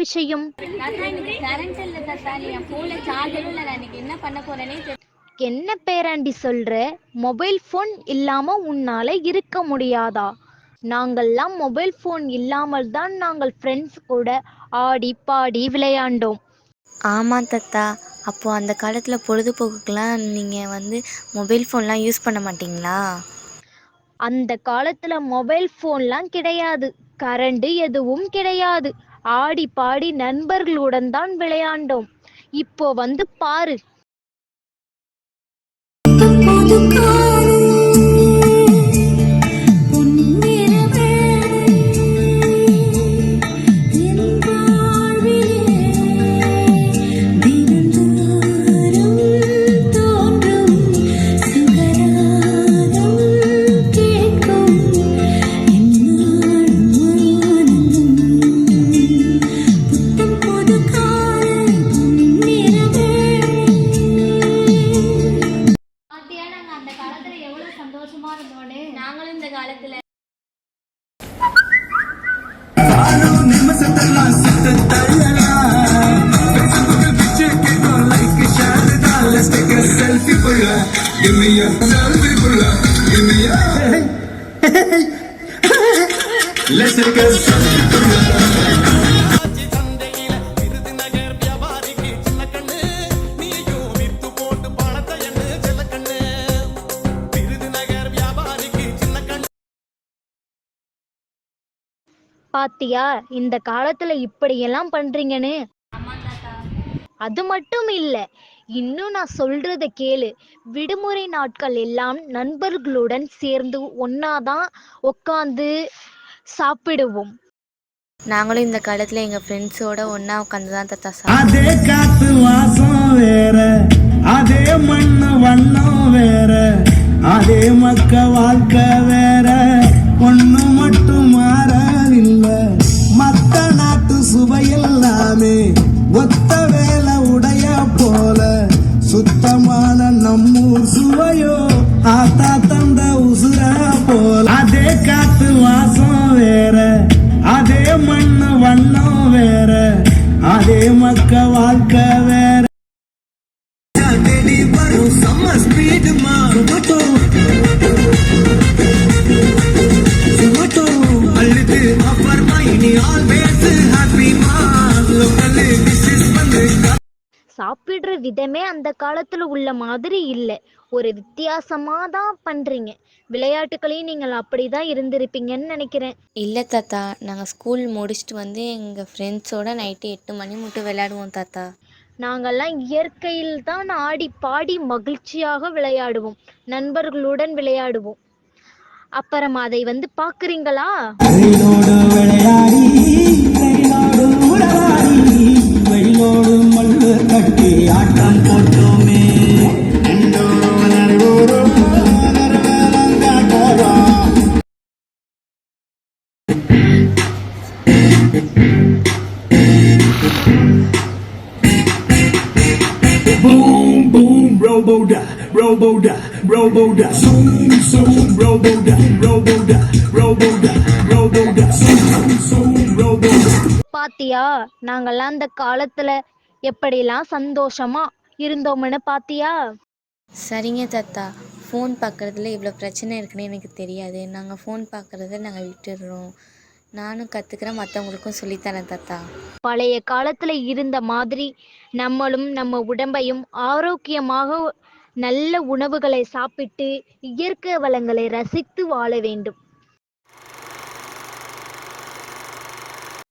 விஷயம்? தாத்தா எனக்கு கரண்ட் இல்லை தாத்தா நீ என் ஃபோனில் சார்ஜரும் இல்லை. நான் இன்னைக்கு என்ன பண்ண போறேனே என்ன பேராண்டி சொல்ற? மொபைல் ஃபோன் இல்லாம உன்னால இருக்க முடியாதா? நாங்கள்லாம் மொபைல் ஃபோன் இல்லாமல் தான் நாங்கள் ஃப்ரெண்ட்ஸ் கூட ஆடி பாடி விளையாண்டோம். ஆமாம் தாத்தா. அப்போது அந்த காலத்தில் பொழுதுபோக்குக்கெலாம் நீங்கள் வந்து மொபைல் ஃபோன்லாம் யூஸ் பண்ண மாட்டிங்களா? அந்த காலத்துல மொபைல் ஃபோன்லாம் கிடையாது. கரண்ட் எதுவும் கிடையாது. ஆடி பாடி நண்பர்களுடன் தான் விளையாண்டோம். இப்போ வந்து பாரு நாங்களும் இந்த காலத்துல Let's take a selfie. பாத்தியா இந்த காலத்துல இப்படியெல்லாம் பண்றீங்கன்னு? அது மட்டும் இல்ல இன்னும் நான் சொல்றத கேளு. விடுமுறை நாட்கள் எல்லாம் நண்பர்களுடன் சேர்ந்து ஒன்னாதான் உட்காந்து சாப்பிடுவோம். நாங்களும் இந்த காலத்தில் எங்கள் ஃப்ரெண்ட்ஸோட ஒன்றா உட்காந்து தான் தாத்தா அதே காத்து வாசம் வேற அதே மண்ணு வண்ணம் வேற அதே மக்க வாழ்க்கை வேற. சுத்தமான நம்மூர் சுவையோ? ஆத்தா தந்த உசுரா போல. அதே காத்து வாசம் வேற. அதே மண்ணு வண்ணம் வேற. அதே மக்க வாழ்க்கை வேற. சாப்பிடுற விதமே அந்த காலத்துல உள்ள மாதிரி இல்ல. ஒரு வித்தியாசமா தான் பண்றீங்க. விளையாட்டுகளையும் நீங்கள் அப்படிதான் இருந்திருப்பீங்கன்னு நினைக்கிறேன். இல்லை தாத்தா நாங்கள் ஸ்கூல் முடிச்சுட்டு வந்து எங்கள் ஃப்ரெண்ட்ஸோட நைட்டு எட்டு மணி மட்டும் விளையாடுவோம் தாத்தா. நாங்கெல்லாம் இயற்கையில் தான் ஆடி பாடி மகிழ்ச்சியாக விளையாடுவோம். நண்பர்களுடன் விளையாடுவோம். அப்புறம் அதை வந்து பார்க்குறீங்களா? Robo-da, robo-da. Zoom, zoom, robo-da, robo-da, robo-da, robo-da. Zoom, zoom, robo-da. பாத்தியா நாங்கெல்லாம் அந்த காலத்துல எப்படிலாம் சந்தோஷமா இருந்தோம்னு பாத்தியா சரிங்க தாத்தா ஃபோன் பார்க்குறதுல இவ்வளோ பிரச்சனை இருக்குன்னு எனக்கு தெரியாது நாங்கள் ஃபோன் பார்க்குறத நாங்கள் விட்டுடுறோம் நானும் கற்றுக்கிறேன் மற்றவங்களுக்கும் சொல்லித்தரேன் தாத்தா பழைய காலத்துல இருந்த மாதிரி நம்மளும் நம்ம உடம்பையும் ஆரோக்கியமாக நல்ல உணவுகளை சாப்பிட்டு இயற்கை வளங்களை ரசித்து வாழ வேண்டும்.